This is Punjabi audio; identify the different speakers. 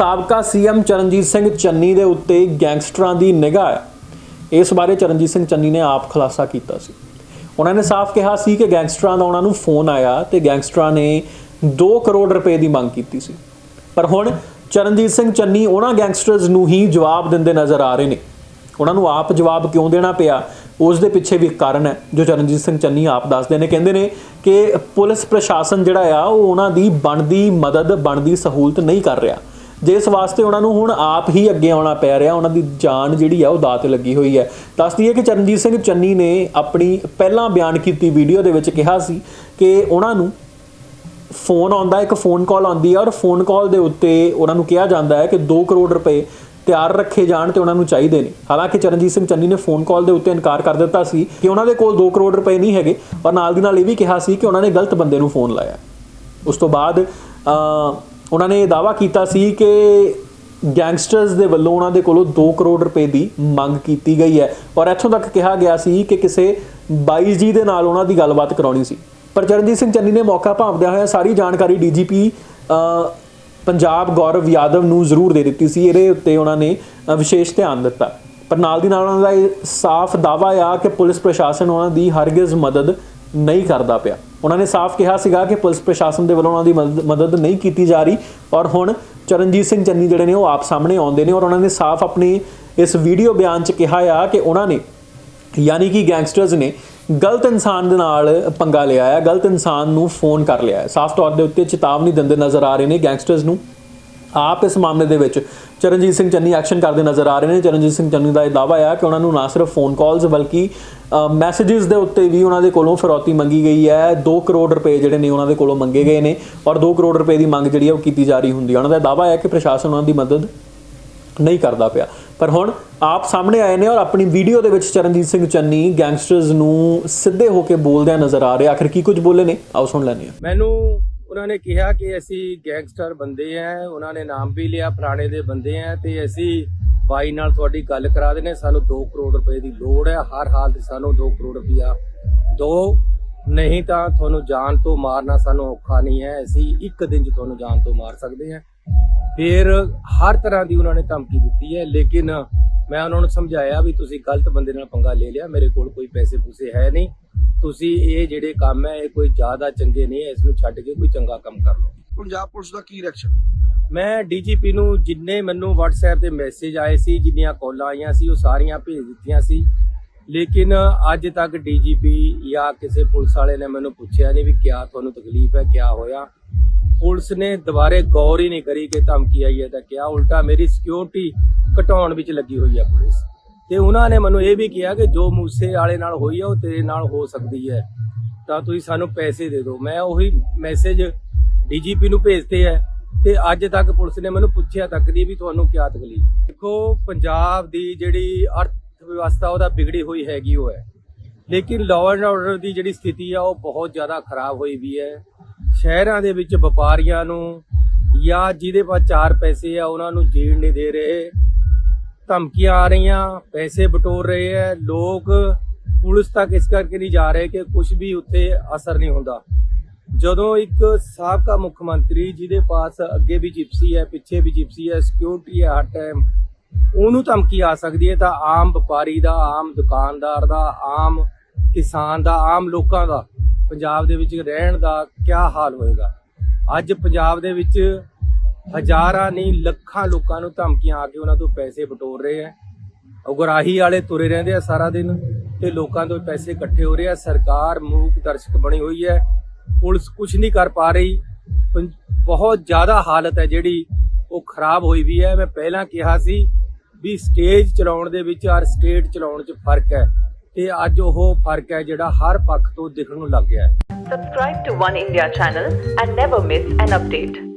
Speaker 1: ਸਾਬਕਾ ਸੀਐਮ ਚਰਨਜੀਤ ਸਿੰਘ ਚੰਨੀ ਦੇ ਉੱਤੇ ਗੈਂਗਸਟਰਾਂ ਦੀ ਨਿਗਾਹ ਹੈ। ਇਸ ਬਾਰੇ ਚਰਨਜੀਤ ਸਿੰਘ ਚੰਨੀ ਨੇ ਆਪ ਖੁਲਾਸਾ ਕੀਤਾ ਸੀ। ਉਹਨਾਂ ਨੇ ਸਾਫ਼ ਕਿਹਾ ਸੀ ਕਿ ਗੈਂਗਸਟਰਾਂ ਦਾ ਉਹਨਾਂ ਨੂੰ ਫੋਨ ਆਇਆ ਤੇ ਗੈਂਗਸਟਰਾਂ ਨੇ 2 ਕਰੋੜ ਰੁਪਏ ਦੀ ਮੰਗ ਕੀਤੀ ਸੀ। ਪਰ ਹੁਣ ਚਰਨਜੀਤ ਸਿੰਘ ਚੰਨੀ ਉਹਨਾਂ ਗੈਂਗਸਟਰਸ ਨੂੰ ਹੀ ਜਵਾਬ ਦਿੰਦੇ ਨਜ਼ਰ ਆ ਰਹੇ ਨੇ। ਉਹਨਾਂ ਨੂੰ ਆਪ ਜਵਾਬ ਕਿਉਂ ਦੇਣਾ ਪਿਆ, ਉਸ ਦੇ ਪਿੱਛੇ ਵੀ ਇੱਕ ਕਾਰਨ ਹੈ, ਜੋ ਚਰਨਜੀਤ ਸਿੰਘ ਚੰਨੀ ਆਪ ਦੱਸਦੇ ਨੇ। ਕਹਿੰਦੇ ਨੇ ਕਿ ਪੁਲਿਸ ਪ੍ਰਸ਼ਾਸਨ ਜਿਹੜਾ ਆ, ਉਹ ਉਹਨਾਂ ਦੀ ਬਣਦੀ ਮਦਦ, ਬਣਦੀ ਸਹੂਲਤ ਨਹੀਂ ਕਰ ਰਿਹਾ। ਜਿਸ ਵਾਸਤੇ ਉਹਨਾਂ ਨੂੰ ਹੁਣ ਆਪ ਹੀ ਅੱਗੇ ਆਉਣਾ ਪੈ ਰਿਹਾ, ਉਹਨਾਂ ਦੀ ਜਾਨ ਜਿਹੜੀ ਆ ਉਹ ਦਾਅ ਤੇ ਲੱਗੀ ਹੋਈ ਹੈ। ਦੱਸਦੀ ਹੈ ਕਿ ਚਰਨਜੀਤ ਸਿੰਘ ਚੰਨੀ ਨੇ ਆਪਣੀ ਪਹਿਲਾਂ ਬਿਆਨ ਕੀਤੀ ਵੀਡੀਓ ਦੇ ਵਿੱਚ ਕਿਹਾ ਸੀ ਕਿ ਉਹਨਾਂ ਨੂੰ ਫੋਨ ਆਉਂਦਾ, ਇੱਕ ਫੋਨ ਕਾਲ ਆਉਂਦੀ ਹੈ ਔਰ ਫੋਨ ਕਾਲ ਦੇ ਉੱਤੇ ਉਹਨਾਂ ਨੂੰ ਕਿਹਾ ਜਾਂਦਾ ਹੈ ਕਿ 2 ਕਰੋੜ ਰੁਪਏ ਤਿਆਰ ਰੱਖੇ ਜਾਣ ਤੇ ਉਹਨਾਂ ਨੂੰ ਚਾਹੀਦੇ ਨੇ। ਹਾਲਾਂਕਿ ਚਰਨਜੀਤ ਸਿੰਘ ਚੰਨੀ ਨੇ ਫੋਨ ਕਾਲ ਦੇ ਉੱਤੇ ਇਨਕਾਰ ਕਰ ਦਿੱਤਾ ਸੀ ਕਿ ਉਹਨਾਂ ਦੇ ਕੋਲ 2 ਕਰੋੜ ਰੁਪਏ ਨਹੀਂ ਹੈਗੇ ਔਰ ਨਾਲ ਦੀ ਨਾਲ ਇਹ ਵੀ ਕਿਹਾ ਸੀ ਕਿ ਉਹਨਾਂ ਨੇ ਗਲਤ ਬੰਦੇ ਨੂੰ ਫੋਨ ਲਾਇਆ। ਉਸ ਤੋਂ ਬਾਅਦ ਉਹਨਾਂ ਨੇ ਇਹ ਦਾਵਾ ਕੀਤਾ ਸੀ ਕਿ ਗੈਂਗਸਟਰਸ ਦੇ ਵੱਲੋਂ ਉਹਨਾਂ ਦੇ ਕੋਲੋਂ 2 ਕਰੋੜ ਰੁਪਏ ਦੀ ਮੰਗ ਕੀਤੀ ਗਈ ਹੈ। ਔਰ ਇੱਥੋਂ ਤੱਕ ਕਿਹਾ ਗਿਆ ਸੀ ਕਿ ਕਿਸੇ ਬਾਈ ਜੀ ਦੇ ਨਾਲ ਉਹਨਾਂ ਦੀ ਗੱਲਬਾਤ ਕਰਾਉਣੀ ਸੀ। ਪਰ ਚਰਨਜੀਤ ਸਿੰਘ ਚੰਨੀ ਨੇ ਮੌਕਾ ਭਾਂਪਦਿਆਂ ਹੋਇਆ ਸਾਰੀ ਜਾਣਕਾਰੀ ਡੀਜੀਪੀ ਪੰਜਾਬ ਗੌਰਵ ਯਾਦਵ ਨੂੰ ਜ਼ਰੂਰ ਦੇ ਦਿੱਤੀ ਸੀ। ਇਹਦੇ ਉੱਤੇ ਉਹਨਾਂ ਨੇ ਵਿਸ਼ੇਸ਼ ਧਿਆਨ ਦਿੱਤਾ। ਪਰ ਨਾਲ ਦੀ ਨਾਲ ਉਹਨਾਂ ਦਾ ਇਹ ਸਾਫ਼ ਦਾਵਾ ਆ ਕਿ ਪੁਲਿਸ ਪ੍ਰਸ਼ਾਸਨ ਉਹਨਾਂ ਦੀ ਹਰਗਿਜ਼ ਮਦਦ ਨਹੀਂ ਕਰਦਾ ਪਿਆ। ਉਹਨਾਂ ਨੇ ਸਾਫ਼ ਕਿਹਾ ਸੀਗਾ ਕਿ ਪੁਲਿਸ ਪ੍ਰਸ਼ਾਸਨ ਦੇ ਵੱਲੋਂ ਉਹਨਾਂ ਦੀ ਮਦਦ- ਮਦਦ ਨਹੀਂ ਕੀਤੀ ਜਾ ਰਹੀ ਔਰ ਹੁਣ ਚਰਨਜੀਤ ਸਿੰਘ ਚੰਨੀ ਜਿਹੜੇ ਨੇ ਉਹ ਆਪ ਸਾਹਮਣੇ ਆਉਂਦੇ ਨੇ ਔਰ ਉਹਨਾਂ ਨੇ ਸਾਫ਼ ਆਪਣੀ ਇਸ ਵੀਡੀਓ ਬਿਆਨ 'ਚ ਕਿਹਾ ਆ ਕਿ ਉਹਨਾਂ ਨੇ ਯਾਨੀ ਕਿ ਗੈਂਗਸਟਰਸ ਨੇ ਗਲਤ ਇਨਸਾਨ ਦੇ ਨਾਲ ਪੰਗਾ ਲਿਆ ਹੈ ਗਲਤ ਇਨਸਾਨ ਨੂੰ ਫੋਨ ਕਰ ਲਿਆ ਹੈ ਸਾਫ਼ ਤੌਰ ਦੇ ਉੱਤੇ ਚੇਤਾਵਨੀ ਦਿੰਦੇ ਨਜ਼ਰ ਆ ਰਹੇ ਨੇ ਗੈਂਗਸਟਰਸ ਨੂੰ। ਆਪ ਇਸ ਮਾਮਲੇ ਦੇ ਵਿੱਚ ਚਰਨਜੀਤ ਸਿੰਘ ਚੰਨੀ ਐਕਸ਼ਨ ਕਰਦੇ ਨਜ਼ਰ ਆ ਰਹੇ ਨੇ। ਚਰਨਜੀਤ ਸਿੰਘ ਚੰਨੀ ਦਾ ਇਹ ਦਾਅਵਾ ਆ ਕਿ ਉਹਨਾਂ ਨੂੰ ਨਾ ਸਿਰਫ ਫੋਨ ਕਾਲਸ ਬਲਕਿ ਮੈਸੇजेस ਦੇ ਉੱਤੇ ਵੀ ਉਹਨਾਂ ਦੇ ਕੋਲੋਂ ਫਿਰੌਤੀ ਮੰਗੀ ਗਈ ਹੈ। 2 ਕਰੋੜ ਰੁਪਏ ਜਿਹੜੇ ਨੇ ਉਹਨਾਂ ਦੇ ਕੋਲੋਂ ਮੰਗੇ ਗਏ ਨੇ ਔਰ 2 ਕਰੋੜ ਰੁਪਏ ਦੀ ਮੰਗ ਜਿਹੜੀ ਹੈ ਉਹ ਕੀਤੀ ਜਾ ਰਹੀ ਹੁੰਦੀ ਹੈ ਉਹਨਾਂ ਦਾ ਦਾਅਵਾ ਹੈ ਕਿ ਪ੍ਰਸ਼ਾਸਨ ਉਹਨਾਂ ਦੀ ਮਦਦ ਨਹੀਂ ਕਰਦਾ ਪਿਆ। ਪਰ ਹੁਣ ਆਪ ਸਾਹਮਣੇ ਆਏ ਨੇ ਔਰ ਆਪਣੀ ਵੀਡੀਓ ਦੇ ਵਿੱਚ ਚਰਨਜੀਤ ਸਿੰਘ ਚੰਨੀ ਗੈਂਗਸਟਰਸ ਨੂੰ ਸਿੱਧੇ ਹੋ ਕੇ ਬੋਲਦਿਆਂ ਨਜ਼ਰ ਆ ਰਹੇ ਆਖਰ ਕੀ ਕੁਝ ਬੋਲੇ ਨੇ? ਆਓ ਸੁਣ ਲੈਂਦੇ ਹਾਂ।
Speaker 2: ਮੈਨੂੰ ਉਹਨਾਂ ਨੇ ਕਿਹਾ ਕਿ ਅਸੀਂ ਗੈਂਗਸਟਰ ਬੰਦੇ ਆ, ਉਹਨਾਂ ਨੇ ਨਾਮ ਵੀ ਲਿਆ ਫਲਾਣੇ ਦੇ ਬੰਦੇ ਆ, ਤੇ ਅਸੀਂ ਬਾਈ ਨਾਲ ਤੁਹਾਡੀ ਗੱਲ ਕਰਾ ਦੇਣੇ ਸਾਨੂੰ 2 ਕਰੋੜ ਰੁਪਏ ਦੀ ਲੋੜ ਹੈ। ਹਰ ਹਾਲ ਤੇ ਸਾਨੂੰ 2 ਕਰੋੜ ਰੁਪਇਆ ਦੋ। ਨਹੀਂ ਤਾਂ ਤੁਹਾਨੂੰ ਜਾਨ ਤੋਂ ਮਾਰਨਾ ਸਾਨੂੰ ਔਖਾ ਨਹੀਂ ਹੈ। ਅਸੀਂ ਇੱਕ ਦਿਨ 'ਚ ਤੁਹਾਨੂੰ ਜਾਨ ਤੋਂ ਮਾਰ ਸਕਦੇ ਹਾਂ। ਫਿਰ ਹਰ ਤਰ੍ਹਾਂ ਦੀ ਉਹਨਾਂ ਨੇ ਧਮਕੀ ਦਿੱਤੀ ਹੈ। ਲੇਕਿਨ ਮੈਂ ਉਹਨਾਂ ਨੂੰ ਸਮਝਾਇਆ ਵੀ ਤੁਸੀਂ ਗਲਤ ਬੰਦੇ ਨਾਲ ਪੰਗਾ ਲੈ ਲਿਆ। ਮੇਰੇ ਕੋਲ ਕੋਈ ਪੈਸੇ ਪੂਸੇ ਹੈ ਨਹੀਂ। ਤੁਸੀਂ ਇਹ ਜਿਹੜੇ ਕੰਮ ਹੈ ਇਹ ਕੋਈ ਜ਼ਿਆਦਾ ਚੰਗੇ ਨਹੀਂ ਹੈ ਇਸ ਨੂੰ ਛੱਡ ਕੇ ਕੋਈ ਚੰਗਾ ਕੰਮ ਕਰ ਲਓ।
Speaker 3: ਪੰਜਾਬ ਪੁਲਿਸ ਦਾ ਕੀ ਰਿਐਕਸ਼ਨ
Speaker 2: ਮੈਂ ਡੀਜੀਪੀ ਨੂੰ ਜਿੰਨੇ ਮੈਨੂੰ WhatsApp ਤੇ ਮੈਸੇਜ ਆਏ ਸੀ ਜਿੰਨੀਆਂ ਕਾਲਾਂ ਆਈਆਂ ਸੀ ਉਹ ਸਾਰੀਆਂ ਭੇਜ ਦਿੱਤੀਆਂ ਸੀ। ਲੇਕਿਨ ਅੱਜ ਤੱਕ ਡੀਜੀਪੀ ਜਾਂ ਕਿਸੇ ਪੁਲਿਸ ਵਾਲੇ ਨੇ ਮੈਨੂੰ ਪੁੱਛਿਆ ਨਹੀਂ ਵੀ ਕਿਆ ਤੁਹਾਨੂੰ ਤਕਲੀਫ ਹੈ ਕਿਆ ਹੋਇਆ। ਪੁਲਿਸ ਨੇ ਦੁਬਾਰੇ ਗੌਰ ਹੀ ਨਹੀਂ ਕਰੀ ਕਿ ਧਮਕੀ ਆਈ ਹੈ ਤਾਂ ਕਿਆ। ਉਲਟਾ ਮੇਰੀ ਸਿਕਿਉਰਿਟੀ ਘਟਾਉਣ ਵਿੱਚ ਲੱਗੀ ਹੋਈ ਹੈ ਪੁਲਿਸ। ਤੇ ਉਹਨਾਂ ਨੇ ਮੈਨੂੰ ਇਹ ਵੀ ਕਿਹਾ ਕਿ ਜੋ ਮੂਸੇ ਵਾਲੇ ਨਾਲ ਹੋਈ ਹੈ ਉਹ ਤੇਰੇ ਨਾਲ ਹੋ ਸਕਦੀ ਹੈ। ਤਾਂ ਤੁਸੀਂ ਸਾਨੂੰ ਪੈਸੇ ਦੇ ਦਿਓ। ਮੈਂ ਉਹੀ ਮੈਸੇਜ ਡੀਜੀਪੀ ਨੂੰ ਭੇਜਤੇ ਹੈ ਤੇ ਅੱਜ ਤੱਕ ਪੁਲਿਸ ਨੇ ਮੈਨੂੰ ਪੁੱਛਿਆ ਤੱਕ ਦੀ ਵੀ ਤੁਹਾਨੂੰ ਕੀ ਤਕਲੀਫ। ਦੇਖੋ, ਪੰਜਾਬ ਦੀ ਜਿਹੜੀ ਅਰਥ ਵਿਵਸਥਾ ਉਹਦਾ ਵਿਗੜੀ ਹੋਈ ਹੈਗੀ ਉਹ ਹੈ। ਲੇਕਿਨ ਲਾਅ ਐਂਡ ਆਰਡਰ ਦੀ ਜਿਹੜੀ ਸਥਿਤੀ ਆ, ਉਹ ਬਹੁਤ ਜ਼ਿਆਦਾ ਖਰਾਬ ਹੋਈ ਵੀ ਹੈ। ਸ਼ਹਿਰਾਂ ਦੇ ਵਿੱਚ ਵਪਾਰੀਆਂ ਨੂੰ ਜਾਂ ਜਿਹਦੇ ਪਾਸ ਚਾਰ ਪੈਸੇ ਆ, ਉਹਨਾਂ ਨੂੰ ਜੀਣ ਨਹੀਂ ਦੇ ਰਹੇ। ਧਮਕੀਆਂ ਆ ਰਹੀਆਂ, ਪੈਸੇ ਬਟੋਰ ਰਹੇ ਹੈ, ਲੋਕ ਪੁਲਿਸ ਤੱਕ ਇਸ ਕਰਕੇ ਨਹੀਂ ਜਾ ਰਹੇ ਕਿ ਕੁਝ ਵੀ ਉੱਥੇ ਅਸਰ ਨਹੀਂ ਹੁੰਦਾ। ਜਦੋਂ ਇੱਕ ਸਾਬਕਾ ਮੁੱਖ ਮੰਤਰੀ ਜਿਹਦੇ ਪਾਸ ਅੱਗੇ ਵੀ ਜਿਪਸੀ ਹੈ, ਪਿੱਛੇ ਵੀ ਜਿਪਸੀ ਹੈ ਸਿਕਿਉਰਿਟੀ ਹੈ ਹਰ ਟਾਈਮ ਉਹਨੂੰ ਧਮਕੀ ਆ ਸਕਦੀ ਹੈ ਤਾਂ ਆਮ ਵਪਾਰੀ ਦਾ, ਆਮ ਦੁਕਾਨਦਾਰ ਦਾ, ਆਮ ਕਿਸਾਨ ਦਾ, ਆਮ ਲੋਕਾਂ ਦਾ, ਪੰਜਾਬ ਦੇ ਵਿੱਚ ਰਹਿਣ ਦਾ ਕੀ ਹਾਲ ਹੋਏਗਾ? ਅੱਜ ਪੰਜਾਬ ਦੇ ਵਿੱਚ ਹਜ਼ਾਰਾਂ ਨਹੀਂ, ਲੱਖਾਂ ਲੋਕਾਂ ਨੂੰ ਧਮਕੀਆਂ ਆ ਕੇ ਉਹਨਾਂ ਤੋਂ ਪੈਸੇ ਬਟੋਰ ਰਹੇ ਹੈ ਉਗਰਾਹੀ ਵਾਲੇ ਤੁਰੇ ਰਹਿੰਦੇ ਆ ਸਾਰਾ ਦਿਨ ਤੇ ਲੋਕਾਂ ਤੋਂ ਪੈਸੇ ਇਕੱਠੇ ਹੋ ਰਹੇ ਆ। ਸਰਕਾਰ ਮੂਕ ਦਰਸ਼ਕ ਬਣੀ ਹੋਈ ਹੈ। ਪੁਲਿਸ ਕੁਝ ਨਹੀਂ ਕਰ ਪਾ ਰਹੀ। ਬਹੁਤ ਜ਼ਿਆਦਾ ਹਾਲਤ ਹੈ ਜਿਹੜੀ ਉਹ ਖਰਾਬ ਹੋਈ ਵੀ ਹੈ। ਮੈਂ ਪਹਿਲਾਂ ਕਿਹਾ ਸੀ ਵੀ ਸਟੇਜ ਚਲਾਉਣ ਦੇ ਵਿੱਚ ਔਰ ਸਟੇਟ ਚਲਾਉਣ 'ਚ ਫ਼ਰਕ ਹੈ ਤੇ ਅੱਜ ਉਹ ਫ਼ਰਕ ਹੈ ਜਿਹੜਾ ਹਰ ਪੱਖ ਤੋਂ ਦਿਖਣ ਨੂੰ ਲੱਗ ਗਿਆ ਹੈ।
Speaker 4: Subscribe to One India channel and never miss an update.